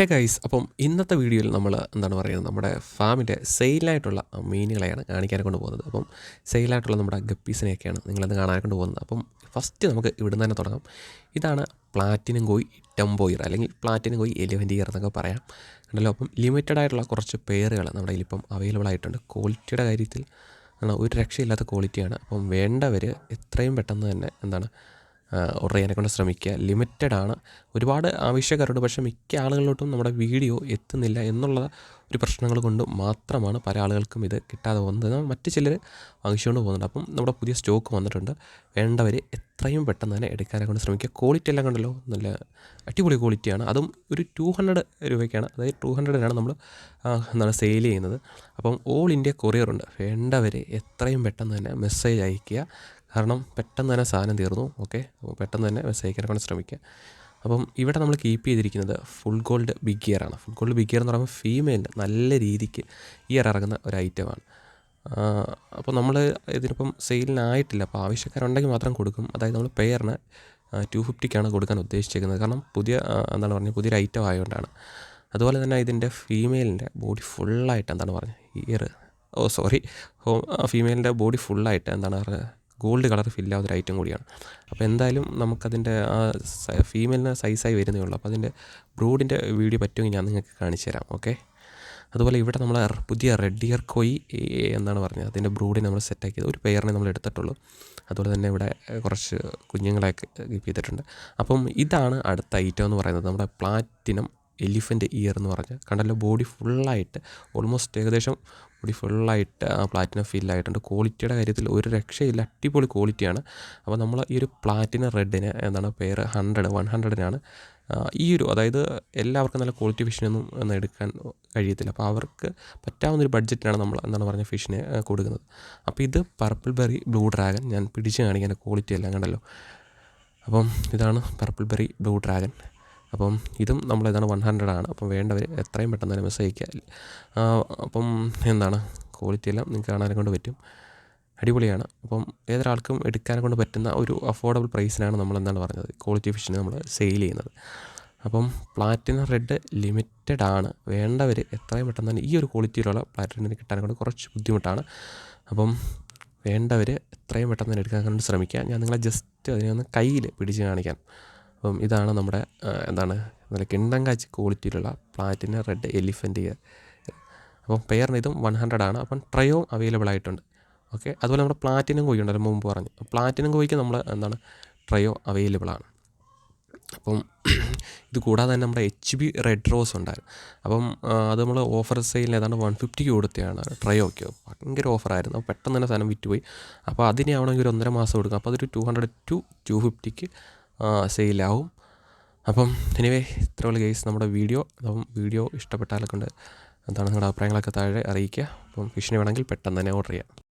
Hey guys അപ്പം ഇന്നത്തെ വീഡിയോയിൽ നമ്മൾ എന്താണ് പറയുന്നത്? നമ്മുടെ ഫാമിന്റെ സെയിലായിട്ടുള്ള മീനുകളെയാണ് കാണിക്കാൻ കൊണ്ട് പോകുന്നത് അപ്പം സെയിലായിട്ടുള്ള നമ്മുടെ ഗപ്പീസിനെയൊക്കെയാണ് നിങ്ങളത് കാണാൻ കൊണ്ട് പോകുന്നത് അപ്പം ഫസ്റ്റ് നമുക്ക് ഇവിടുന്ന് തന്നെ തുടങ്ങാം. ഇതാണ് പ്ലാറ്റിനം കോയി ടെമ്പോയിർ അല്ലെങ്കിൽ പ്ലാറ്റിനം കോയി എലിവന്റ് ഇയർ എന്നൊക്കെ പറയാം. കണ്ടല്ലോ? അപ്പം ലിമിറ്റഡ് ആയിട്ടുള്ള കുറച്ച് പേരുകൾ നമ്മുടെ കയ്യിലിപ്പം അവൈലബിൾ ആയിട്ടുണ്ട്. ക്വാളിറ്റിയുടെ കാര്യത്തിൽ ഒരു രക്ഷയില്ലാത്ത ക്വാളിറ്റിയാണ് അപ്പം വേണ്ടവർ എത്രയും പെട്ടെന്ന് തന്നെ എന്താണ് ചെയ്യാനെ കൊണ്ട് ശ്രമിക്കുക. ലിമിറ്റഡ് ആണ്. ഒരുപാട് ആവശ്യക്കാരുണ്ട് പക്ഷേ മിക്ക ആളുകളിലോട്ടും നമ്മുടെ വീഡിയോ എത്തുന്നില്ല എന്നുള്ള ഒരു പ്രശ്നങ്ങൾ കൊണ്ട് മാത്രമാണ് പല ആളുകൾക്കും ഇത് കിട്ടാതെ പോകുന്നത്. മറ്റ് ചിലർ വാങ്ങിച്ചുകൊണ്ട് പോകുന്നുണ്ട്. അപ്പം നമ്മുടെ പുതിയ സ്റ്റോക്ക് വന്നിട്ടുണ്ട്. വേണ്ടവർ എത്രയും പെട്ടെന്ന് തന്നെ എടുക്കാനെ കൊണ്ട് ശ്രമിക്കുക. ക്വാളിറ്റി എല്ലാം കണ്ടല്ലോ നല്ല അടിപൊളി ക്വാളിറ്റിയാണ് അതും ഒരു ടു ഹൺഡ്രഡ് രൂപയ്ക്കാണ്. അതായത് ടു ഹൺഡ്രഡിനാണ് നമ്മൾ എന്താണ് സെയിൽ ചെയ്യുന്നത്. അപ്പം ഓൾ ഇന്ത്യ കൊറിയറുണ്ട് വേണ്ടവർ എത്രയും പെട്ടെന്ന് തന്നെ മെസ്സേജ് അയയ്ക്കുക. കാരണം പെട്ടെന്ന് തന്നെ സാധനം തീർന്നു ഓക്കെ? അപ്പോൾ പെട്ടെന്ന് തന്നെ അയക്കാനൊക്കെ ശ്രമിക്കുക. അപ്പം ഇവിടെ നമ്മൾ കീപ്പ് ചെയ്തിരിക്കുന്നത് ഫുൾ ഗോൾഡ് ബിഗ് ഗിയർ ആണ്. ഫുൾ ഗോൾഡ് ബിഗ് ഗിയർ എന്ന് പറയുമ്പോൾ ഫീമെയിലിന് നല്ല രീതിക്ക് ഇയർ ഇറങ്ങുന്ന ഒരു ഐറ്റമാണ് അപ്പോൾ നമ്മൾ ഇതിനിപ്പം സെയിലിനായിട്ടില്ല അപ്പോൾ ആവശ്യക്കാരുണ്ടെങ്കിൽ മാത്രം കൊടുക്കും. അതായത് നമ്മൾ പെയറിന് ടു ഫിഫ്റ്റിക്കാണ് കൊടുക്കാൻ ഉദ്ദേശിച്ചിരിക്കുന്നത്. കാരണം പുതിയ എന്താണ് പറഞ്ഞത്? പുതിയൊരു ഐറ്റം ആയതുകൊണ്ടാണ്. അതുപോലെ തന്നെ ഇതിന്റെ ഫീമെയിലിന്റെ ബോഡി ഫുള്ളായിട്ട് എന്താണ് പറഞ്ഞത്? ഇയർ ഓ സോറി ഹോ ഫീമെയിലിന്റെ ബോഡി ഫുള്ളായിട്ട് എന്താണ് പറയുക ഗോൾഡ് കളർ ഫില്ലാവുന്ന ഒരു ഐറ്റം കൂടിയാണ്. അപ്പോൾ എന്തായാലും നമുക്കതിന്റെ ആ ഫീമെയിലിന് സൈസായി വരുന്നേ ഉള്ളൂ. അപ്പോൾ അതിന്റെ ബ്രൂഡിന്റെ വീഡിയോ പറ്റുമെങ്കിൽ ഞാൻ നിങ്ങൾക്ക് കാണിച്ചു തരാം. ഓക്കെ? അതുപോലെ ഇവിടെ നമ്മൾ പുതിയ റെഡ് ഇയർ കൊയ് എന്നാണ് പറഞ്ഞത്. അതിന്റെ ബ്രൂഡിനെ നമ്മൾ സെറ്റാക്കിയത്. ഒരു പെയറിനെ നമ്മൾ എടുത്തിട്ടുള്ളൂ. അതുപോലെ തന്നെ ഇവിടെ കുറച്ച് കുഞ്ഞുങ്ങളെ കീപ്പ് ചെയ്തിട്ടുണ്ട്. അപ്പം ഇതാണ് അടുത്ത ഐറ്റം എന്ന് പറയുന്നത്. നമ്മുടെ പ്ലാറ്റിനം എലിഫന്റ് ഇയർ എന്ന് പറഞ്ഞ കണ്ടല്ലോ ബോഡി ഫുള്ളായിട്ട് ഓൾമോസ്റ്റ് ഏകദേശം ബോഡി ഫുള്ളായിട്ട് പ്ലാറ്റിനം ഫീലായിട്ടുണ്ട് ക്വാളിറ്റിയുടെ കാര്യത്തിൽ ഒരു രക്ഷയില്ല. അടിപൊളി ക്വാളിറ്റിയാണ് അപ്പോൾ നമ്മൾ ഈ ഒരു പ്ലാറ്റിനം റെഡിന് എന്താണ് പേര്? ഹൺഡ്രഡ് വൺ ഹൺഡ്രഡിനാണ് ഈ ഒരു അതായത് എല്ലാവർക്കും നല്ല ക്വാളിറ്റി ഫിഷിനൊന്നും ഒന്നും എടുക്കാൻ കഴിയത്തില്ല. അപ്പോൾ അവർക്ക് പറ്റാവുന്ന ഒരു ബഡ്ജറ്റിനാണ് നമ്മൾ എന്താണ് പറഞ്ഞ ഫിഷിനെ കൊടുക്കുന്നത്. അപ്പോൾ ഇത് പർപ്പിൾ ബെറി ബ്ലൂ ഡ്രാഗൺ ഞാൻ പിടിച്ച് കാണിക്കാൻ ക്വാളിറ്റി എല്ലാം കണ്ടല്ലോ. അപ്പം ഇതാണ് പർപ്പിൾ ബെറി ബ്ലൂ ഡ്രാഗൺ അപ്പം ഇതും നമ്മൾ ഇതാണ് വൺ ഹൺഡ്രഡ് ആണ്. അപ്പം വേണ്ടവർ എത്രയും പെട്ടെന്ന് തന്നെ മെസ്സേജ് അയക്കുക അപ്പം എന്താണ്? ക്വാളിറ്റി എല്ലാം നിങ്ങൾക്ക് കാണാനെ കൊണ്ട് പറ്റും. അടിപൊളിയാണ്. അപ്പം ഏതൊരാൾക്കും എടുക്കാനെ കൊണ്ട് പറ്റുന്ന ഒരു അഫോർഡബിൾ പ്രൈസിനാണ് നമ്മൾ എന്താണ് പറഞ്ഞത്? ക്വാളിറ്റി ഫിഷിന് നമ്മൾ സെയിൽ ചെയ്യുന്നത്. അപ്പം പ്ലാറ്റിനം റെഡ് ലിമിറ്റഡ് ആണ്. വേണ്ടവർ എത്രയും പെട്ടെന്ന് തന്നെ ഈ ഒരു ക്വാളിറ്റിയിലുള്ള പ്ലാറ്റിനത്തിന് കിട്ടാനെ കൊണ്ട് കുറച്ച് ബുദ്ധിമുട്ടാണ്. അപ്പം വേണ്ടവർ എത്രയും പെട്ടെന്ന് തന്നെ എടുക്കാൻ കൊണ്ട് ശ്രമിക്കുക. ഞാൻ നിങ്ങളെ ജസ്റ്റ് അതിനെ ഒന്ന് കയ്യിൽ പിടിച്ച് കാണിക്കാൻ അപ്പം ഇതാണ് നമ്മുടെ എന്താണ് നല്ല കിണ്ണം കാച്ചി ക്വാളിറ്റിയിലുള്ള പ്ലാറ്റിന റെഡ് എലിഫന്റ് ഇയർ അപ്പം പെയറിന് ഇതും വൺ ഹൺഡ്രഡ് ആണ്. അപ്പം ട്രയോ അവൈലബിൾ ആയിട്ടുണ്ട്. ഓക്കെ? അതുപോലെ നമ്മുടെ പ്ലാറ്റിനം കോഴി ഉണ്ടല്ലോ മുമ്പ് പറഞ്ഞു. പ്ലാറ്റിനം കോഴിക്ക് നമ്മൾ എന്താണ് ട്രയോ അവൈലബിൾ ആണ്. അപ്പം ഇത് കൂടാതെ തന്നെ നമ്മുടെ എച്ച് ബി റെഡ് റോസ് ഉണ്ടായിരുന്നു. അപ്പം അത് നമ്മൾ ഓഫർ സെയിലിന് ഏതാണ്ട് വൺ ഫിഫ്റ്റിക്ക് കൊടുത്തതാണ് ട്രയോക്ക്. ഭയങ്കര ഓഫറായിരുന്നു അപ്പോൾ പെട്ടെന്ന് തന്നെ സാധനം വിറ്റ് പോയി അപ്പോൾ അതിനെ ആവണമെങ്കിൽ ഒരു ഒന്നര മാസം കൊടുക്കും അപ്പോൾ അതൊരു ടു ഹൺഡ്രഡ് ടു ടു ഫിഫ്റ്റിക്ക് സെയിലാവും അപ്പം എനിവേ ഇത്രയുള്ള കേസ് നമ്മുടെ വീഡിയോ അപ്പം വീഡിയോ ഇഷ്ടപ്പെട്ടാലൊക്കെ ഉണ്ട്. എന്താണ് നിങ്ങളുടെ അഭിപ്രായങ്ങളൊക്കെ താഴെ അറിയിക്കുക. അപ്പം ഫിഷിന് വേണമെങ്കിൽ പെട്ടെന്ന് തന്നെ ഓർഡർ ചെയ്യാം.